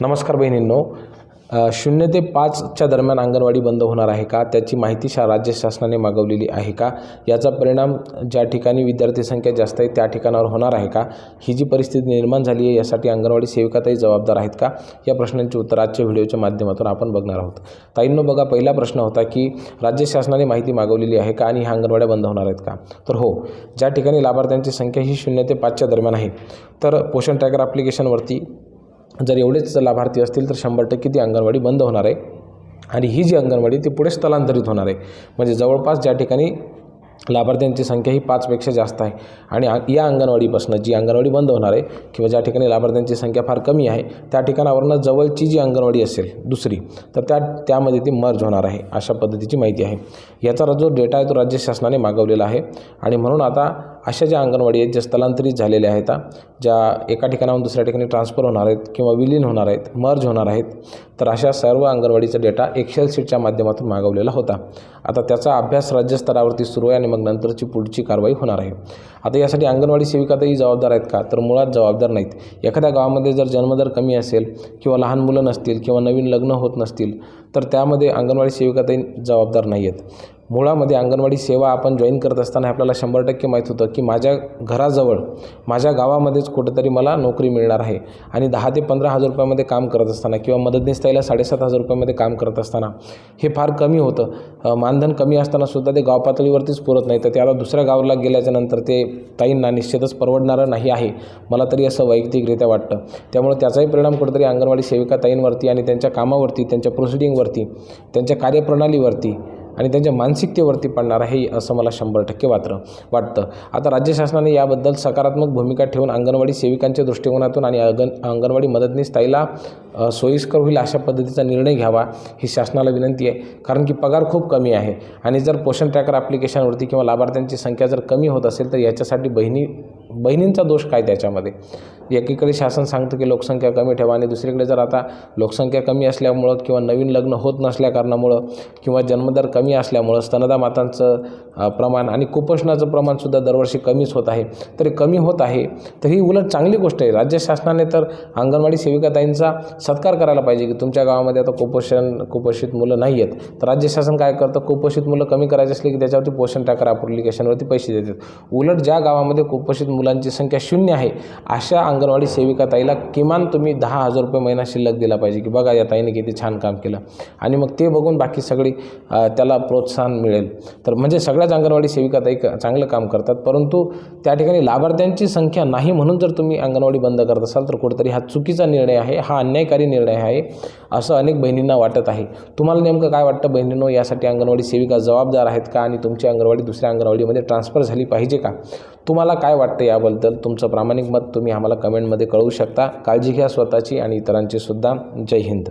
नमस्कार बहिणींनो. शून्य ते पाचच्या दरम्यान अंगणवाडी बंद होणार आहे का? त्याची माहिती शा राज्य शासनाने मागवलेली आहे का? याचा परिणाम ज्या ठिकाणी विद्यार्थी संख्या जास्त आहे त्या ठिकाणावर होणार आहे का? ही जी परिस्थिती निर्माण झाली आहे यासाठी अंगणवाडी सेविकाताही जबाबदार आहेत का? या प्रश्नांची उत्तर आजच्या व्हिडिओच्या माध्यमातून आपण बघणार आहोत. ताईंनो बघा पहिला प्रश्न होता की राज्य शासनाने माहिती मागवलेली आहे का आणि ह्या अंगणवाड्या बंद होणार आहेत का? तर हो ज्या ठिकाणी लाभार्थ्यांची संख्या ही शून्य ते पाचच्या दरम्यान आहे तर पोषण ट्रॅकर ॲप्लिकेशनवरती जर एवढेच लाभार्थी असतील तर शंभर टक्के ती अंगणवाडी बंद होणार आहे. आणि ही जी अंगणवाडी ती पुढे स्थलांतरित होणार आहे. म्हणजे जवळपास ज्या ठिकाणी लाभार्थ्यांची संख्या ही पाचपेक्षा जास्त आहे आणि या अंगणवाडीपासून जी अंगणवाडी बंद होणार आहे किंवा ज्या ठिकाणी लाभार्थ्यांची संख्या फार कमी आहे त्या ठिकाणावरनं जवळची जी अंगणवाडी असेल दुसरी तर त्या त्यामध्ये ती मर्ज होणार आहे अशा पद्धतीची माहिती आहे. याचा जो डेटा आहे तो राज्य शासनाने मागवलेला आहे. आणि म्हणून आता अशा ज्या अंगणवाडी आहेत ज्या स्थलांतरित झालेल्या आहेत ज्या एका ठिकाणाहून दुसऱ्या ठिकाणी ट्रान्सफर होणार आहेत किंवा विलीन होणार आहेत मर्ज होणार आहेत तर अशा सर्व अंगणवाडीचा डेटा एक्सेल शीटच्या माध्यमातून मागवलेला होता. आता त्याचा अभ्यास राज्यस्तरावरती सुरू आहे आणि मग नंतरची पुढची कारवाई होणार आहे. आता यासाठी अंगणवाडी सेविकातही जबाबदार आहेत का? तर मुळात जबाबदार नाहीत. एखाद्या गावामध्ये जर जन्मदर कमी असेल किंवा लहान मुलं नसतील किंवा नवीन लग्न होत नसतील तर त्यामध्ये अंगणवाडी सेविकातही जबाबदार नाही आहेत मुळामध्ये अंगणवाडी सेवा आपण जॉईन करत असताना आपल्याला शंभर टक्के माहीत होतं की माझ्या घराजवळ माझ्या गावामध्येच कुठंतरी मला नोकरी मिळणार आहे. आणि दहा ते पंधरा हजार रुपयामध्ये काम करत असताना किंवा मदतनीस ताईला साडेसात हजार रुपयामध्ये काम करत असताना हे फार कमी होतं. मानधन कमी असताना सुद्धा ते गाव पातळीवरतीच पुरत नाही. तर त्याला दुसऱ्या गावाला गेल्याच्यानंतर ते ताईंना निश्चितच परवडणारं नाही आहे. मला तरी असं वैयक्तिकरित्या वाटतं. त्यामुळे त्याचाही परिणाम कुठेतरी अंगणवाडी सेविका ताईंवरती आणि त्यांच्या कामावरती त्यांच्या प्रोसिडिंगवरती त्यांच्या कार्यप्रणालीवरती आणि त्यांच्या मानसिकतेवरती पडणार आहे असं मला शंभर टक्के वात्र वाटतं. आता राज्य शासनाने याबद्दल सकारात्मक भूमिका ठेवून अंगणवाडी सेविकांच्या दृष्टिकोनातून आणि अंगण अंगणवाडी मदतनीस ताईला सोयीस्कर होईल अशा पद्धतीचा निर्णय घ्यावा ही शासनाला विनंती आहे. कारण की पगार खूप कमी आहे आणि जर पोषण ट्रॅकर ॲप्लिकेशनवरती किंवा लाभार्थ्यांची संख्या जर कमी होत असेल तर याच्यासाठी बहिणी बहिणींचा दोष काय त्याच्यामध्ये? एकीकडे शासन सांगतं की लोकसंख्या कमी ठेवा आणि दुसरीकडे जर आता लोकसंख्या कमी असल्यामुळं किंवा नवीन लग्न होत नसल्या कारणामुळं किंवा जन्मदर कमी असल्यामुळं स्तनदा मातांचं प्रमाण आणि कुपोषणाचं प्रमाणसुद्धा दरवर्षी कमीच होत आहे. तरी कमी होत आहे तर ही उलट चांगली गोष्ट आहे. राज्य शासनाने तर अंगणवाडी सेविकाताईंचा सत्कार करायला पाहिजे की तुमच्या गावामध्ये आता कुपोषण कुपोषित मुलं नाही आहेत. तर राज्य शासन काय करतं? कुपोषित मुलं कमी करायची असली की त्याच्यावरती पोषण ट्रॅकर ॲप्लिकेशनवरती पैसे देतात. उलट ज्या गावामध्ये कुपोषित मुलांची संख्या शून्य आहे अशा अंगणवाडी सेविकाताईला किमान तुम्ही दहा हजार रुपये महिना शिल्लक दिला पाहिजे की बघा या ताईने किती छान काम केलं. आणि मग ते बघून बाकी सगळी त्याला प्रोत्साहन मिळेल. तर म्हणजे सगळ्याच अंगणवाडी सेविका ताई चांगलं काम करतात. परंतु त्या ठिकाणी लाभार्थ्यांची संख्या नाही म्हणून जर तुम्ही अंगणवाडी बंद करत असाल तर कुठेतरी हा चुकीचा निर्णय आहे हा अन्यायकारी निर्णय आहे असं अनेक बहिणींना वाटत आहे. तुम्हाला नेमकं काय वाटतं बहिणींनो यासाठी अंगणवाडी सेविका जबाबदार आहेत का आणि तुमची अंगणवाडी दुसऱ्या अंगणवाडीमध्ये ट्रान्सफर झाली पाहिजे का? तुम्हाला काय वाटतं याबद्दल? तुमचं प्रामाणिक मत तुम्ही आम्हाला कमेंटमध्ये कळवू शकता. काळजी घ्या स्वतःची आणि इतरांची सुद्धा. जय हिंद.